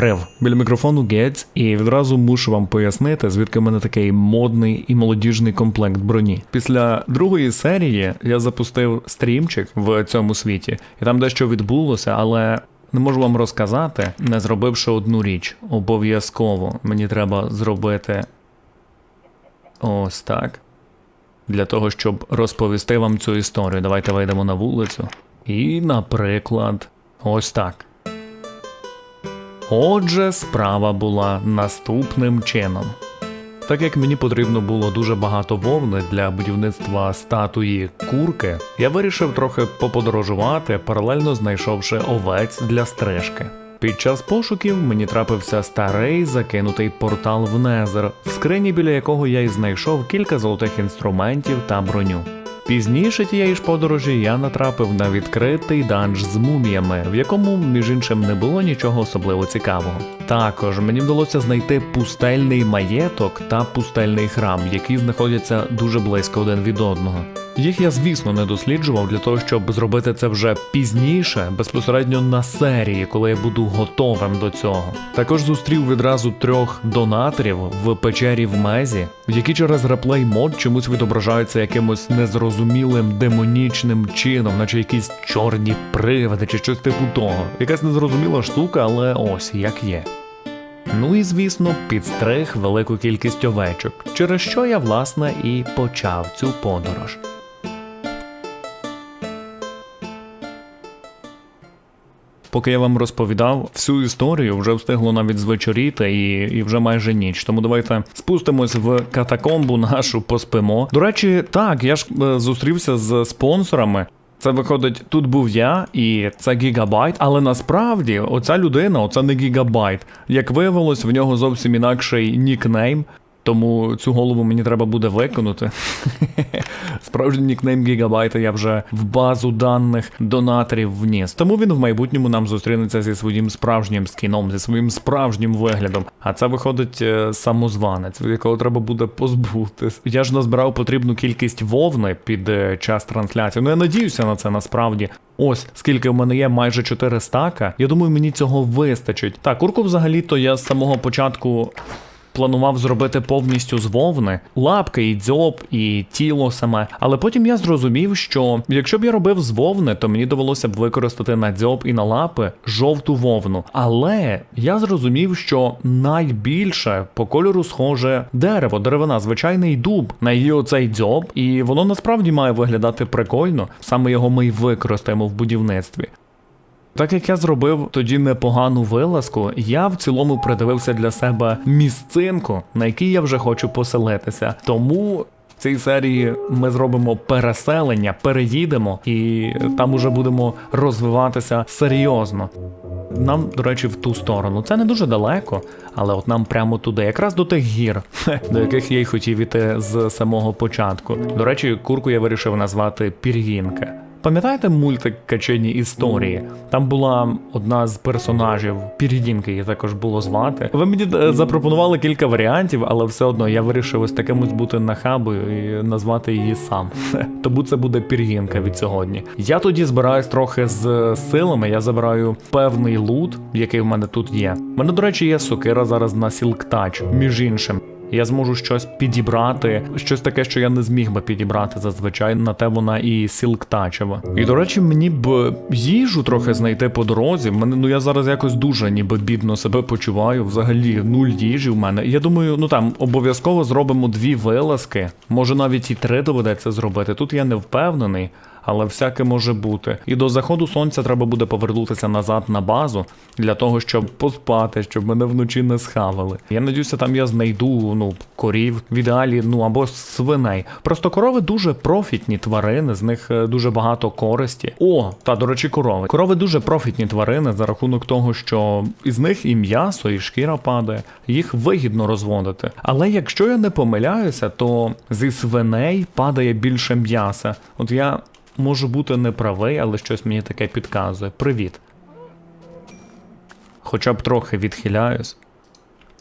Прив біля мікрофону Гець, і відразу мушу вам пояснити, звідки в мене такий модний і молодіжний комплект броні. Після другої серії я запустив стрімчик в цьому світі, і там дещо відбулося, але. Не можу вам розказати, не зробивши одну річ. Обов'язково мені треба зробити ось так. Для того, щоб розповісти вам цю історію. Давайте вийдемо на вулицю. І, наприклад, ось так. Отже, справа була наступним чином. Так як мені потрібно було дуже багато вовни для будівництва статуї курки, я вирішив трохи поподорожувати, паралельно знайшовши овець для стрижки. Під час пошуків мені трапився старий закинутий портал в Незер, в скрині біля якого я й знайшов кілька золотих інструментів та броню. Пізніше тієї ж подорожі я натрапив на відкритий данж з муміями, в якому, між іншим, не було нічого особливо цікавого. Також мені вдалося знайти пустельний маєток та пустельний храм, які знаходяться дуже близько один від одного. Їх я, звісно, не досліджував для того, щоб зробити це вже пізніше, безпосередньо на серії, коли я буду готовим до цього. Також зустрів відразу трьох донаторів в печері в Мезі, які через реплей мод чомусь відображаються якимось незрозумілим демонічним чином, наче якісь чорні привиди чи щось типу того. Якась незрозуміла штука, але ось як є. Ну і звісно, підстриг велику кількість овечок, через що я власне і почав цю подорож. Поки я вам розповідав всю історію, вже встигло навіть звечоріти і, і вже майже ніч. Тому давайте спустимось в катакомбу нашу, поспимо. До речі, так, я ж е, зустрівся з спонсорами. Це виходить, тут був я, і це гігабайт, але насправді оця людина, оце не гігабайт. Як виявилось, в нього зовсім інакший нікнейм. Тому цю голову мені треба буде виконати. Справжній нікнейм Гігабайта я вже в базу даних донаторів вніс. Тому він в майбутньому нам зустрінеться зі своїм справжнім скіном, зі своїм справжнім виглядом. А це виходить е, самозванець, якого треба буде позбутись. Я ж назбирав потрібну кількість вовни під е, час трансляції. Ну я надіюся на це насправді. Ось скільки в мене є, майже 4 стака. Я думаю, мені цього вистачить. Так, курку взагалі-то я з самого початку планував зробити повністю з вовни, лапки, і дзьоб, і тіло саме. Але потім я зрозумів, що якщо б я робив з вовни, то мені довелося б використати на дзьоб і на лапи жовту вовну. Але я зрозумів, що найбільше по кольору схоже дерево, деревина, звичайний дуб, на її оцей дзьоб, і воно насправді має виглядати прикольно. Саме його ми й використаємо в будівництві. Так як я зробив тоді непогану вилазку, я в цілому придивився для себе місцинку, на якій я вже хочу поселитися. Тому в цій серії ми зробимо переселення, переїдемо і там уже будемо розвиватися серйозно. Нам, до речі, в ту сторону. Це не дуже далеко, але от нам прямо туди, якраз до тих гір, до яких я й хотів іти з самого початку. До речі, курку я вирішив назвати Пір'їнка. Пам'ятаєте мультик Качені історії? Там була одна з персонажів Пір'їнки, її також було звати. Ви мені е, запропонували кілька варіантів, але все одно я вирішив ось такимось бути нахабою і назвати її сам. Тому це буде Пір'їнка від сьогодні. Я тоді збираюсь трохи з силами. Я забираю певний лут, який в мене тут є. У мене, до речі, є сокира зараз на сілктач, між іншим. Я зможу щось підібрати, щось таке, що я не зміг би підібрати зазвичай. На те вона і сілктачева. І до речі, мені б їжу трохи знайти по дорозі. Мене ну я зараз якось дуже ніби бідно себе почуваю. Взагалі нуль їжі в мене. Я думаю, ну там обов'язково зробимо дві вилазки. Може навіть і три доведеться зробити. Тут я не впевнений. Але всяке може бути. І до заходу сонця треба буде повернутися назад на базу для того, щоб поспати, щоб мене вночі не схавали. Я надіюся, там я знайду ну корів в ідеалі, ну або свиней. Просто корови дуже профітні тварини, з них е, дуже багато користі. О, та до речі, корови. Корови дуже профітні тварини за рахунок того, що із них і м'ясо, і шкіра падає. Їх вигідно розводити. Але якщо я не помиляюся, то зі свиней падає більше м'яса. От я можу бути неправий, але щось мені таке підказує. Привіт. Хоча б трохи відхиляюсь.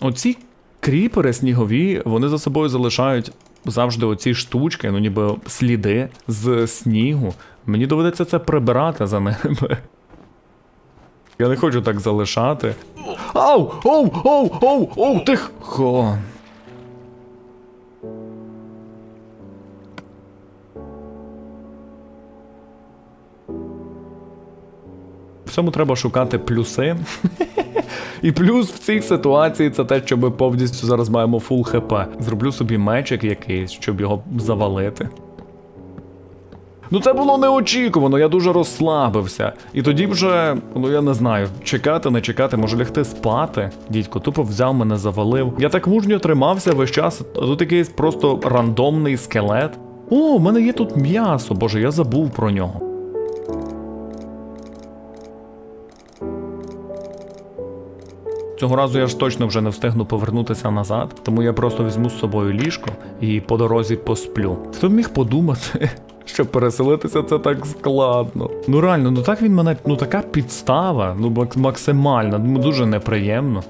Оці кріпери снігові, вони за собою залишають завжди оці штучки, ну ніби сліди з снігу. Мені доведеться це прибирати за ними. Я не хочу так залишати. Ау! Оу! Оу! Оу! Оу! Тихо! Всьому треба шукати плюси. І плюс в цій ситуації це те, що ми повністю зараз маємо фул хп. Зроблю собі мечик якийсь, щоб його завалити. Ну це було неочікувано, я дуже розслабився. І тоді вже, ну я не знаю, чекати, не чекати, може лягти спати. Дідько тупо взяв мене, завалив. Я так мужньо тримався весь час, а тут якийсь просто рандомний скелет. О, в мене є тут м'ясо, боже, я забув про нього. Цього разу я ж точно вже не встигну повернутися назад, тому я просто візьму з собою ліжко і по дорозі посплю. Хто міг подумати, що переселитися це так складно. Ну реально, ну так він мене, ну така підстава, ну мак- максимальна, ну дуже неприємно.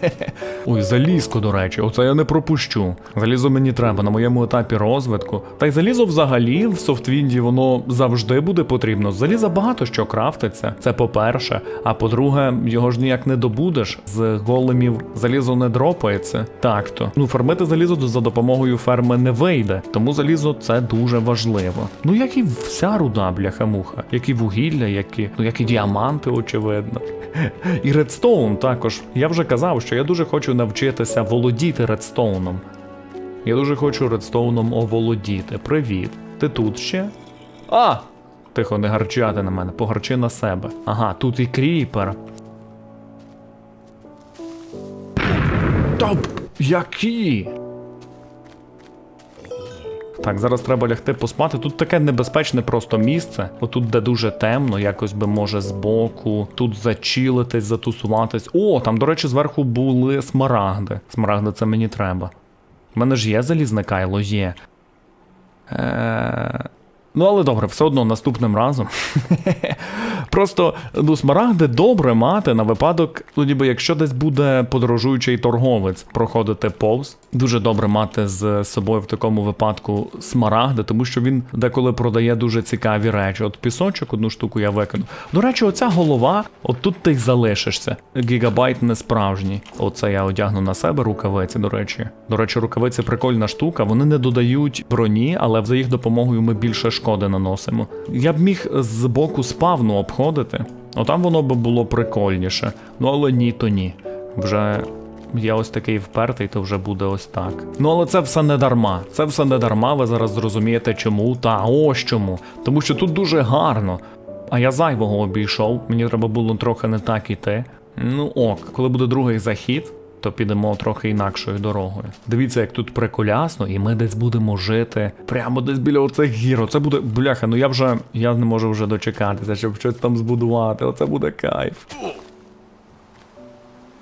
Ой, залізко, до речі, оце я не пропущу. Залізо мені треба на моєму етапі розвитку. Та й залізо взагалі в софтвінді воно завжди буде потрібно. Заліза багато що крафтиться. Це по-перше. А по-друге, його ж ніяк не добудеш. З големів залізо не дропається. Так то. Ну, фармити залізо за допомогою ферми не вийде. Тому залізо це дуже важливо. Ну, як і вся руда, бляха-муха, як і вугілля, як і, ну, як і діаманти, очевидно. І редстоун також. Я вже казав, що я дуже хочу навчитися володіти редстоуном. Я дуже хочу редстоуном оволодіти. Привіт. Ти тут ще? А! Тихо, не гарчати на мене, погарчи на себе. Ага, тут і кріпер. Топ! Які? Так, зараз треба лягти поспати. Тут таке небезпечне просто місце. Отут, де дуже темно, якось би може збоку. Тут зачілитись, затусуватись. О, там, до речі, зверху були смарагди. Смарагди це мені треба. У мене ж є залізне кайло, є. Е... Ну, але добре, все одно наступним разом. Просто ну, смарагди добре мати на випадок, ну ніби якщо десь буде подорожуючий торговець проходити повз. Дуже добре мати з собою в такому випадку смарагди, тому що він деколи продає дуже цікаві речі. От пісочок, одну штуку я викину. До речі, оця голова, от тут ти й залишишся. Гігабайт не справжній. Оце я одягну на себе рукавиці, до речі. До речі, рукавиці прикольна штука. Вони не додають броні, але за їх допомогою ми більше шкоди наносимо. Я б міг з боку спавну обходити. Отам воно би було прикольніше. Ну але ні, то ні. Вже я ось такий впертий, то вже буде ось так. Ну але це все не дарма. Це все не дарма. Ви зараз зрозумієте чому. Та ось чому. Тому що тут дуже гарно. А я зайвого обійшов, мені треба було трохи не так іти. Ну ок, коли буде другий захід, то підемо трохи інакшою дорогою. Дивіться, як тут приколясно, і ми десь будемо жити прямо десь біля оцих гір. Оце буде бляха. Ну я вже я не можу вже дочекатися, щоб щось там збудувати. Оце буде кайф.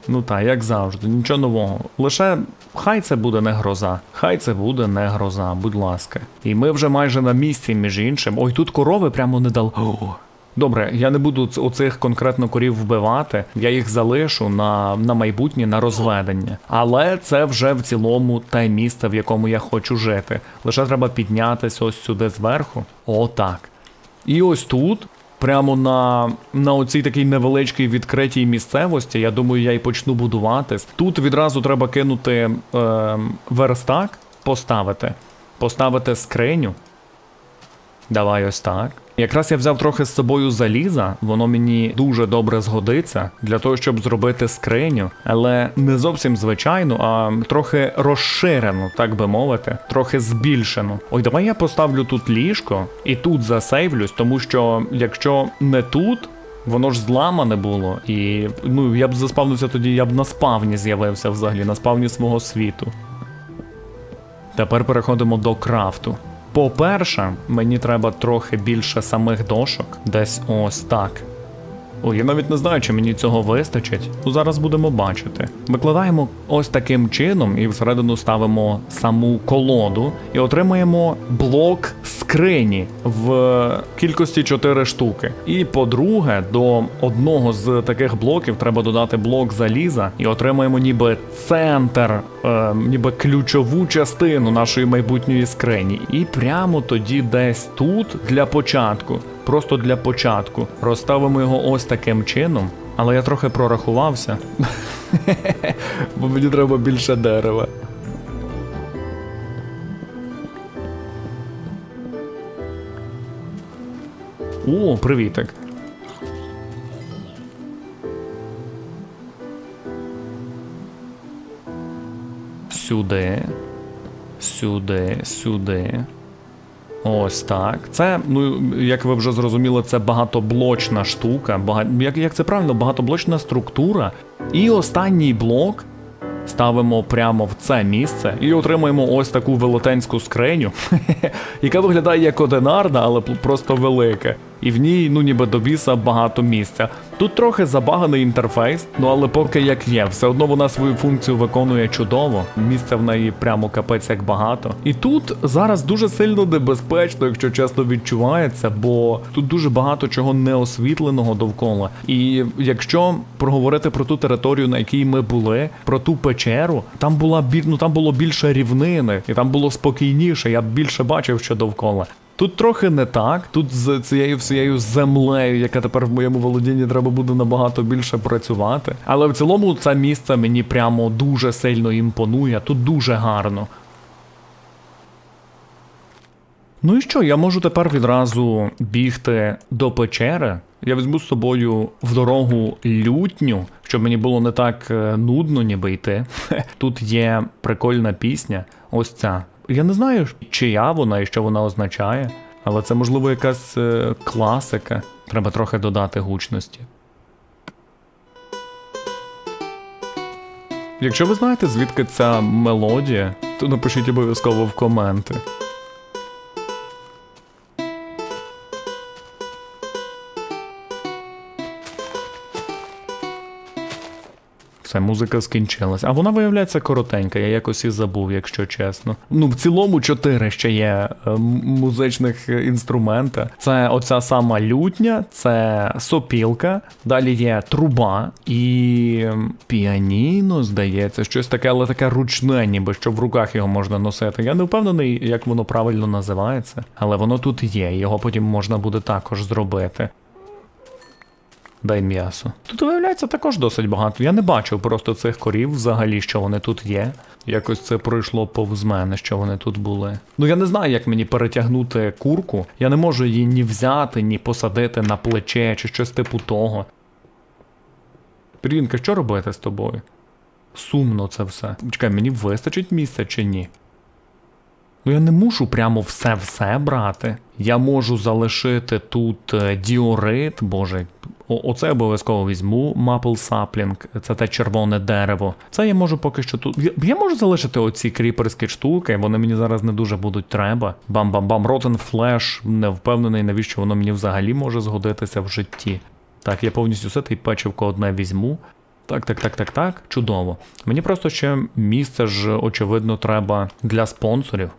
Ну так, як завжди, нічого нового. Лише хай це буде не гроза. Хай це буде не гроза, будь ласка. І ми вже майже на місці, між іншим. Ой, тут корови прямо не дал. Добре, я не буду оцих конкретно корів вбивати, я їх залишу на, на майбутнє на розведення. Але це вже в цілому те місце, в якому я хочу жити. Лише треба піднятися ось сюди зверху. Отак. І ось тут, прямо на, на оцій такій невеличкій відкритій місцевості, я думаю, я і почну будуватись. Тут відразу треба кинути е, верстак, поставити, поставити скриню. Давай ось так. Якраз я взяв трохи з собою заліза, воно мені дуже добре згодиться для того, щоб зробити скриню, але не зовсім звичайну, а трохи розширену, так би мовити, трохи збільшену. Ой, давай я поставлю тут ліжко і тут засейвлюсь, тому що якщо не тут. Воно ж зламане було, і ну я б заспавнився тоді, я б на спавні з'явився взагалі, на спавні свого світу. Тепер переходимо до крафту. По-перше, мені треба трохи більше самих дошок, десь ось так. Ой, я навіть не знаю, чи мені цього вистачить. Ну зараз будемо бачити. Викладаємо ось таким чином і всередину ставимо саму колоду і отримаємо блок скрині в кількості 4 штуки. І по-друге, до одного з таких блоків треба додати блок заліза, і отримаємо ніби центр, е, ніби ключову частину нашої майбутньої скрині. І прямо тоді десь тут для початку. Просто для початку розставимо його ось таким чином, але я трохи прорахувався. Бо мені треба більше дерева. О, привітик. Сюди. Сюди, сюди. Ось так. Це, ну, як ви вже зрозуміли, це багатоблочна штука. Бага... Як, як це правильно, багатоблочна структура. І останній блок ставимо прямо в це місце і отримуємо ось таку велетенську скриню, яка виглядає як одинарна, але просто велика. І в ній, ну ніби до біса багато місця. Тут трохи забаганий інтерфейс, ну але поки як є, все одно вона свою функцію виконує чудово. Місця в неї прямо капець як багато. І тут зараз дуже сильно небезпечно, якщо чесно відчувається, бо тут дуже багато чого неосвітленого довкола. І якщо проговорити про ту територію, на якій ми були, про ту печеру, там була ну, там було більше рівнини, і там було спокійніше. Я більше бачив, що довкола. Тут трохи не так. Тут з цією всією землею, яка тепер в моєму володінні треба буде набагато більше працювати. Але в цілому це місце мені прямо дуже сильно імпонує. Тут дуже гарно. Ну і що, я можу тепер відразу бігти до печери. Я візьму з собою в дорогу лютню, щоб мені було не так е, нудно, ніби йти. Тут є прикольна пісня. Ось ця. Я не знаю, чия вона і що вона означає, але це можливо якась е, класика. Треба трохи додати гучності. Якщо ви знаєте, звідки ця мелодія, то напишіть обов'язково в коменти. Все, музика скінчилась. А вона виявляється коротенька, я якось і забув, якщо чесно. Ну, в цілому чотири ще є е, музичних е, інструмента. Це оця сама лютня, це сопілка, далі є труба і піаніно, здається, щось таке, але таке ручне, ніби що в руках його можна носити. Я не впевнений, як воно правильно називається, але воно тут є, його потім можна буде також зробити. Дай м'ясо. Тут виявляється також досить багато. Я не бачив просто цих корів взагалі, що вони тут є. Якось це пройшло повз мене, що вони тут були. Ну я не знаю, як мені перетягнути курку. Я не можу її ні взяти, ні посадити на плече чи щось типу того. Рінка, що робити з тобою? Сумно це все. Чекай, мені вистачить місця чи ні? Ну я не мушу прямо все-все брати. Я можу залишити тут е, діорит, боже. Оце обов'язково візьму. Maple sapling, це те червоне дерево. Це я можу поки що тут. Я, я можу залишити оці кріперські штуки, вони мені зараз не дуже будуть треба. Бам-бам-бам, Rotten Flash, не впевнений, навіщо воно мені взагалі може згодитися в житті. Так, я повністю все і печивко одне візьму. Так, так, так, так, так. Чудово. Мені просто ще місце ж, очевидно, треба для спонсорів.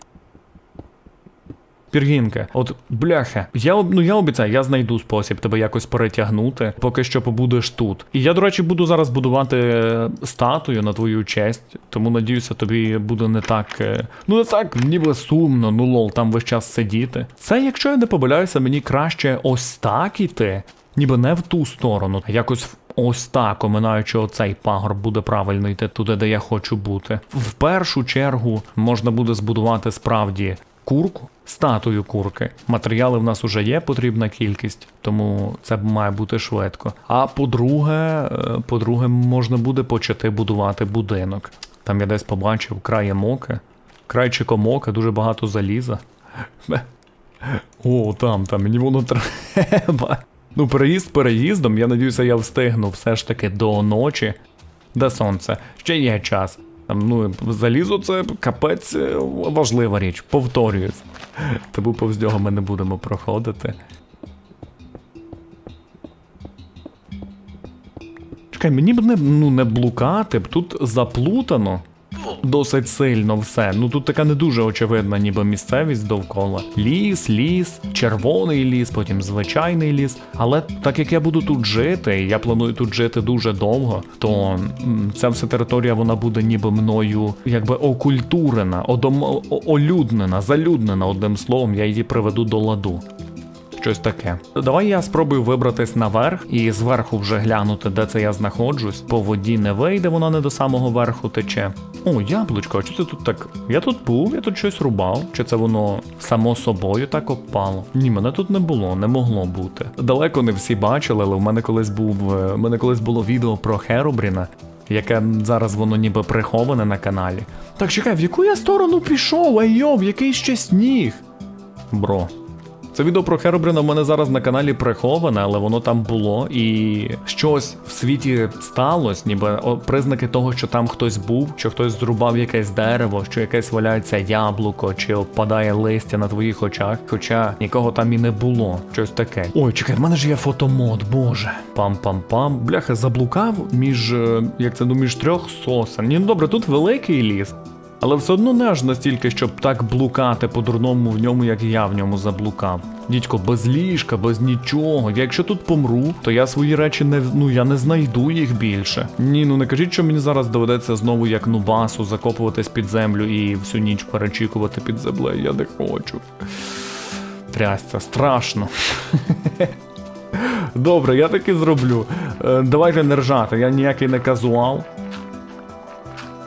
Піргінка, от бляха, я ну я обіцяю, я знайду спосіб тебе якось перетягнути, поки що побудеш тут. І я, до речі, буду зараз будувати е, статую на твою честь, тому надіюся, тобі буде не так. е, Ну не так, ніби сумно, ну лол, там весь час сидіти. Це, якщо я не помиляюся, мені краще ось так іти, ніби не в ту сторону, а якось Ось так, оминаючи оцей пагорб, буде правильно йти туди, де я хочу бути. В першу чергу можна буде збудувати справді курку, статую курки. Матеріали в нас уже є, потрібна кількість, тому це має бути швидко. А по-друге, е, по-друге, можна буде почати будувати будинок. Там я десь побачив крає моки, крайчиком моки, дуже багато заліза. О, там, там, мені воно треба. Ну, переїзд переїздом, я надіюся, я встигну все ж таки до ночі. Де сонце? Ще є час. Там, ну, залізо це капець е, важлива річ, повторююсь. Тому повз нього ми не будемо проходити. Чекай, мені б не, ну, не блукати, тут заплутано. Досить сильно все. Ну тут така не дуже очевидна, ніби місцевість довкола. Ліс, ліс, червоний ліс, потім звичайний ліс. Але так як я буду тут жити, я планую тут жити дуже довго, то ця вся територія вона буде ніби мною якби окультурена, одом, олюднена, залюднена одним словом, я її приведу до ладу. Щось таке. Давай я спробую вибратись наверх і зверху вже глянути, де це я знаходжусь. По воді не вийде, вона не до самого верху тече. О, яблучко, а чи це тут так? Я тут був, я тут щось рубав. Чи це воно само собою так опало? Ні, мене тут не було, не могло бути. Далеко не всі бачили, але в мене колись був. е, в мене колись було відео про Херобріна. Яке зараз воно ніби приховане на каналі. Так чекай, в яку я сторону пішов? Аййо, в який ще сніг? Бро. Це відео про Херобрина в мене зараз на каналі приховане, але воно там було, і щось в світі сталося, ніби признаки того, що там хтось був, що хтось зрубав якесь дерево, що якесь валяється яблуко, чи опадає листя на твоїх очах, хоча нікого там і не було. Щось таке. Ой, чекай, в мене ж є фотомод, боже. Пам-пам-пам. Бляха, заблукав між е, як це ну, трьох сосен. Ні, ну добре, тут великий ліс. Але все одно не аж настільки, щоб так блукати по-дурному в ньому, як я в ньому заблукав. Дідько, без ліжка, без нічого. Якщо тут помру, то я свої речі не ну я не знайду їх більше. Ні, ну не кажіть, що мені зараз доведеться знову як нубасу закопуватись під землю і всю ніч перечікувати під землею. Я не хочу. Трясця, страшно. Добре, я таки зроблю. Е, давайте не ржати, я ніякий не казуал.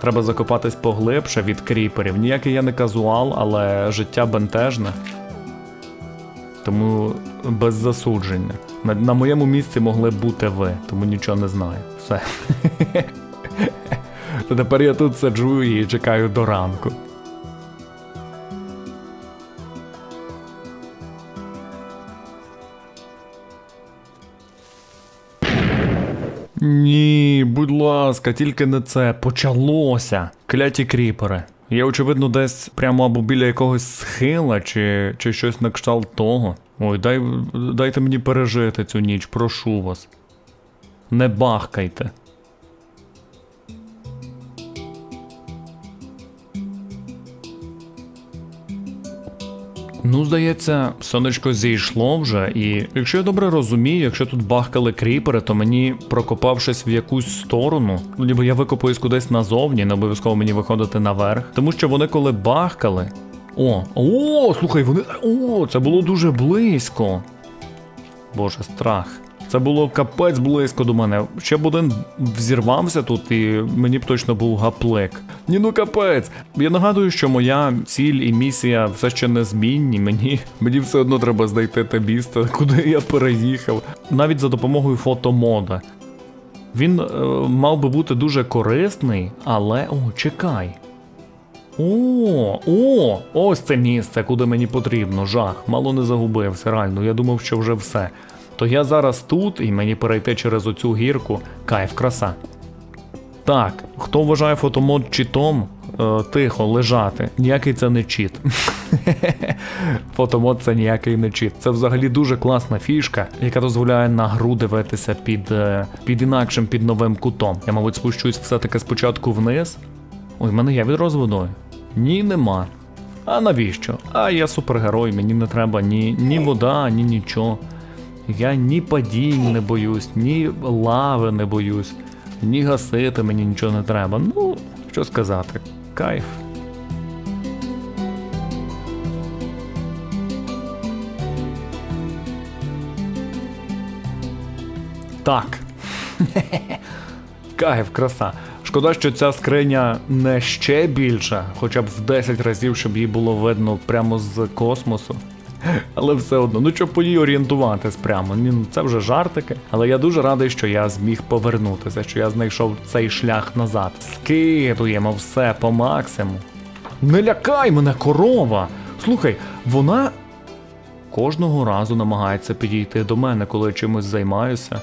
Треба закопатись поглибше від кріперів. Ніякий я не казуал, але життя бентежне. Тому без засудження. На, на моєму місці могли бути ви, тому нічого не знаю. Все. Тепер я тут сиджу і чекаю до ранку. Ні, будь ласка, тільки не це. Почалося. Кляті кріпери. Я, очевидно, десь прямо або біля якогось схила, чи, чи щось на кшталт того. Ой, дай, дайте мені пережити цю ніч, прошу вас. Не бахкайте. Ну, здається, сонечко зійшло вже, і якщо я добре розумію, якщо тут бахкали кріпери, то мені, прокопавшись в якусь сторону, ну ніби я викопаюсь кудись назовні, не обов'язково мені виходити наверх. Тому що вони коли бахкали. О, о, слухай, вони. О, це було дуже близько. Боже, страх. Це було капець близько до мене. Ще б один взірвався тут, і мені б точно був гаплик. Ні, ну капець. Я нагадую, що моя ціль і місія все ще незмінні. Мені, мені все одно треба знайти те місце, куди я переїхав. Навіть за допомогою фотомода. Він е, мав би бути дуже корисний, але. О, чекай. О, о, ось це місце, куди мені потрібно. Жах, мало не загубився, реально. Я думав, що вже все. То я зараз тут і мені перейти через оцю гірку. Кайф, краса. Так, хто вважає фотомод читом, е, тихо, лежати. Ніякий це не чіт. Фотомод це ніякий не чіт. Це взагалі дуже класна фішка, яка дозволяє на гру дивитися під, е, під інакшим, під новим кутом. Я, мабуть, спущусь все-таки спочатку вниз. Ой, в мене є відро з водою. Ні, нема. А навіщо? А я супергерой, мені не треба ні, ні вода, ні нічого. Я ні падінь не боюсь, ні лави не боюсь, ні гасити мені нічого не треба. Ну, що сказати, кайф. Так. Кайф, краса. Шкода, що ця скриня не ще більша, хоча б в 10 разів, щоб її було видно прямо з космосу. Але все одно, ну щоб по ній орієнтуватись прямо. Ну це вже жартики. Але я дуже радий, що я зміг повернутися, що я знайшов цей шлях назад. Скидуємо все по максимуму. Не лякай мене, корова! Слухай, вона кожного разу намагається підійти до мене, коли я чимось займаюся.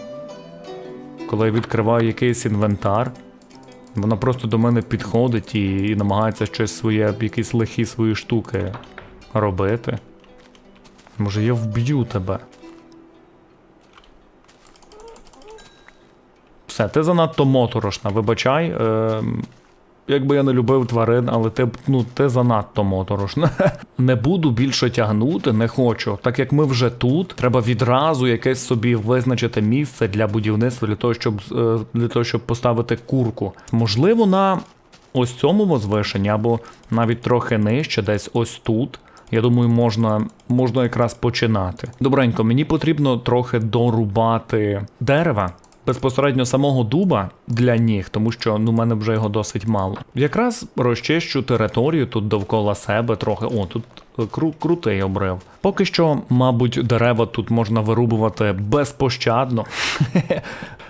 Коли я відкриваю якийсь інвентар, вона просто до мене підходить і, і намагається щось своє, якісь лихі свої штуки робити. Може, я вб'ю тебе. Все, ти занадто моторошна, вибачай. Е, якби я не любив тварин, але ти, ну, ти занадто моторошна. Не буду більше тягнути, не хочу. Так як ми вже тут, треба відразу якесь собі визначити місце для будівництва, для того, щоб, е, для того, щоб поставити курку. Можливо, на ось цьому возвишенні, або навіть трохи нижче, десь ось тут. Я думаю, можна, можна якраз починати. Добренько, мені потрібно трохи дорубати дерева. Безпосередньо самого дуба для ніг, тому що ну в мене вже його досить мало. Якраз розчищу територію тут довкола себе трохи. О, тут е, кру- крутий обрив. Поки що, мабуть, дерева тут можна вирубувати безпощадно.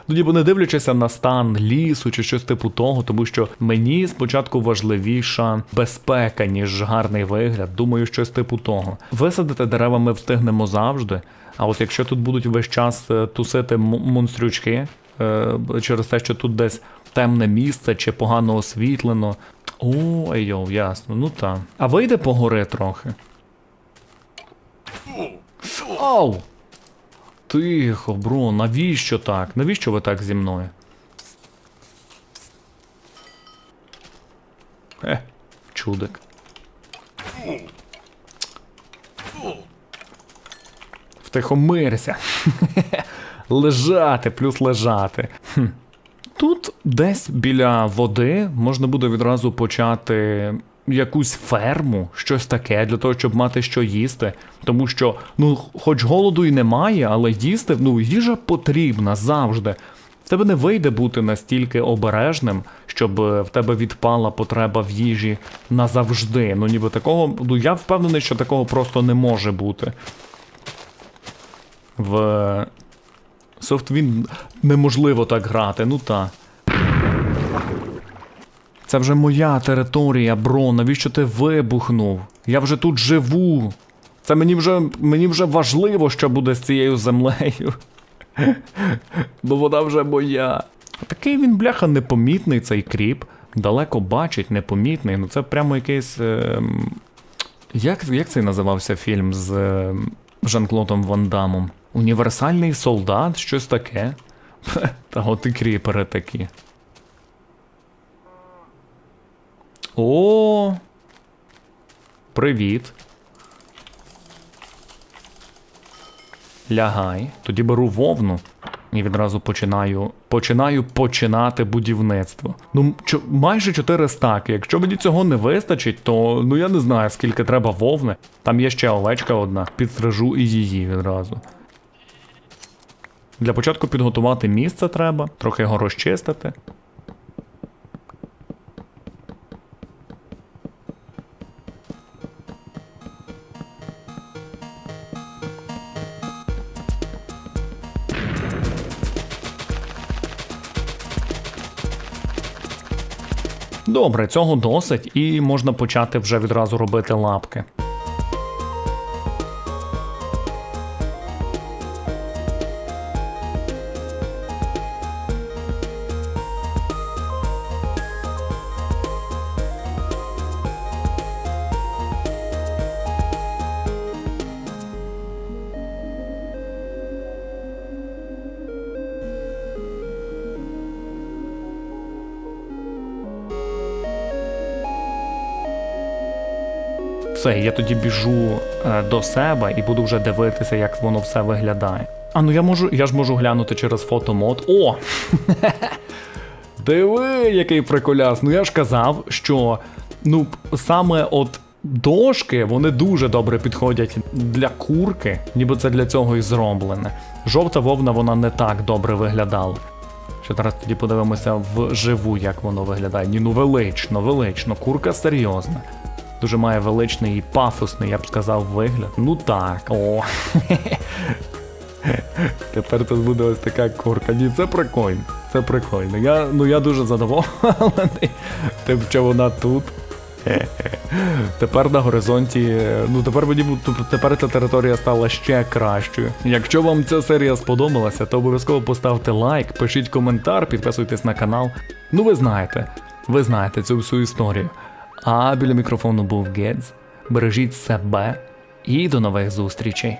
Ну, ніби не дивлячися на стан лісу чи щось типу того, тому що мені спочатку важливіша безпека, ніж гарний вигляд. Думаю, щось типу того. Висадити дерева ми встигнемо завжди. А от якщо тут будуть весь час е, тусити монстрючки е, через те, що тут десь темне місце чи погано освітлено. О, йоу, ясно, ну так. А вийде по гори трохи. Оу! Тихо, бро, навіщо так? Навіщо ви так зі мною? Е, чудик. Втихомирся. лежати, плюс лежати. Хм. Тут десь біля води можна буде відразу почати якусь ферму, щось таке, для того, щоб мати що їсти. Тому що, ну, хоч голоду і немає, але їсти, ну, їжа потрібна завжди. В тебе не вийде бути настільки обережним, щоб е, в тебе відпала потреба в їжі назавжди. Ну, ніби такого, ну я впевнений, що такого просто не може бути. В Софтвін неможливо так грати, ну та. Це вже моя територія, бро. Навіщо ти вибухнув? Я вже тут живу. Це мені вже, мені вже важливо, що буде з цією землею. Бо вона вже моя. Такий він, бляха, непомітний, цей кріп. Далеко бачить, непомітний. Ну це прямо якийсь. ем, Як, як цей називався фільм з ем, Жан-Клодом Ван Дамом? Універсальний солдат, щось таке. Та от і кріпери такі. О. Привіт. Лягай. Тоді беру вовну і відразу починаю. Починаю починати будівництво. Ну, чо, майже 4 стаки. Якщо мені цього не вистачить, то ну я не знаю, скільки треба вовни. Там є ще овечка одна. Підстрижу і її відразу. Для початку підготувати місце треба, трохи його розчистити. Добре, цього досить, і можна почати вже відразу робити лапки. Все, я тоді біжу е, до себе і буду вже дивитися, як воно все виглядає. А ну я можу, я ж можу глянути через фотомод. О! Диви, який приколяс. Ну я ж казав, що ну саме от дошки вони дуже добре підходять для курки, ніби це для цього і зроблене. Жовта вовна вона не так добре виглядала. Ще зараз тоді подивимося вживу, як воно виглядає. Ні, ну велично, велично, курка серйозна. Дуже має величний і пафосний, я б сказав, вигляд. Ну так, о. Тепер тут буде ось така курка. Ні, це прикольно. Це прикольно. Я, ну я дуже задоволений. Тим, що вона тут. Тепер на горизонті. Ну тепер мені тепер ця територія стала ще кращою. Якщо вам ця серія сподобалася, то обов'язково поставте лайк, пишіть коментар, підписуйтесь на канал. Ну ви знаєте, ви знаєте цю всю історію. А біля мікрофону був Гедз. Бережіть себе і до нових зустрічей.